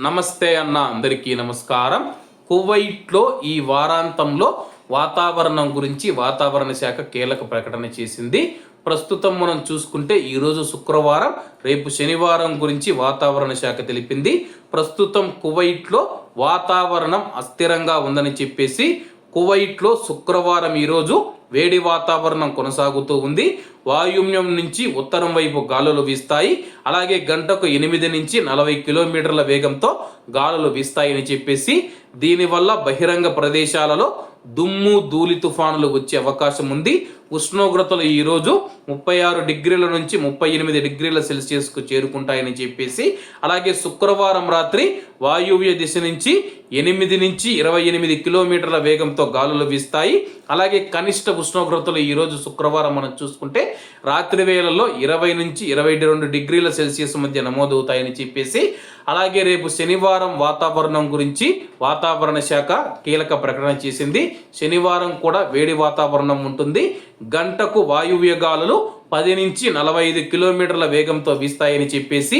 నమస్తే అన్న అందరికీ నమస్కారం. కువైట్లో ఈ వారాంతంలో వాతావరణం గురించి వాతావరణ శాఖ కీలక ప్రకటన చేసింది. ప్రస్తుతం మనం చూసుకుంటే ఈరోజు శుక్రవారం రేపు శనివారం గురించి వాతావరణ శాఖ తెలిపింది. ప్రస్తుతం కువైట్లో వాతావరణం అస్థిరంగా ఉందని చెప్పేసి కువైట్లో శుక్రవారం ఈరోజు వేడి వాతావరణం కొనసాగుతూ ఉంది. వాయుమ్యం నుంచి ఉత్తరం వైపు గాలులు వీస్తాయి. అలాగే గంటకు ఎనిమిది నుంచి నలభై కిలోమీటర్ల వేగంతో గాలులు వీస్తాయని చెప్పేసి దీనివల్ల బహిరంగ ప్రదేశాలలో దుమ్ము ధూళి తుఫానులు వచ్చే అవకాశం ఉంది. ఉష్ణోగ్రతలు ఈరోజు ముప్పై ఆరు డిగ్రీల నుంచి ముప్పై ఎనిమిది డిగ్రీల సెల్సియస్కు చేరుకుంటాయని చెప్పేసి అలాగే శుక్రవారం రాత్రి వాయువ్య దిశ నుంచి ఎనిమిది నుంచి ఇరవై ఎనిమిది కిలోమీటర్ల వేగంతో గాలులు వీస్తాయి. అలాగే కనిష్ట ఉష్ణోగ్రతలు ఈరోజు శుక్రవారం మనం చూసుకుంటే రాత్రి వేళల్లో ఇరవై నుంచి ఇరవై రెండు డిగ్రీల సెల్సియస్ మధ్య నమోదవుతాయని చెప్పేసి అలాగే రేపు శనివారం వాతావరణం గురించి వాతావరణ శాఖ కీలక ప్రకటన చేసింది. శనివారం కూడా వేడి వాతావరణం ఉంటుంది. గంటకు వాయువ్య గాలులు పది నుంచి నలభై ఐదు కిలోమీటర్ల వేగంతో వీస్తాయని చెప్పేసి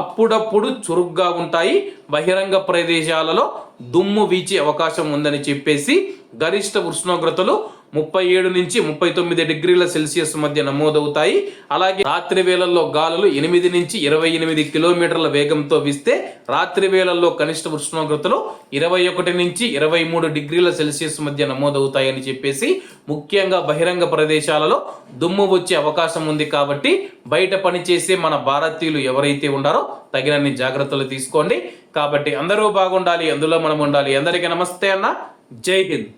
అప్పుడప్పుడు చురుగ్గా ఉంటాయి. బహిరంగ ప్రదేశాలలో దుమ్ము వీచే అవకాశం ఉందని చెప్పేసి గరిష్ట ఉష్ణోగ్రతలు ముప్పై ఏడు నుంచి ముప్పై తొమ్మిది డిగ్రీల సెల్సియస్ మధ్య నమోదవుతాయి. అలాగే రాత్రి వేళల్లో గాలులు ఎనిమిది నుంచి ఇరవై ఎనిమిది కిలోమీటర్ల వేగంతో వీస్తే రాత్రి వేళల్లో కనిష్ట ఉష్ణోగ్రతలు ఇరవై ఒకటి నుంచి ఇరవై మూడు డిగ్రీల సెల్సియస్ మధ్య నమోదవుతాయని చెప్పేసి ముఖ్యంగా బహిరంగ ప్రదేశాలలో దుమ్ము వచ్చే అవకాశం అవకాశం ఉంది కాబట్టి బయట పనిచేసే మన భారతీయులు ఎవరైతే ఉండారో తగినన్ని జాగ్రత్తలు తీసుకోండి. కాబట్టి అందరూ బాగుండాలి అందులో మనం ఉండాలి. అందరికీ నమస్తే అన్న. జై హింద్.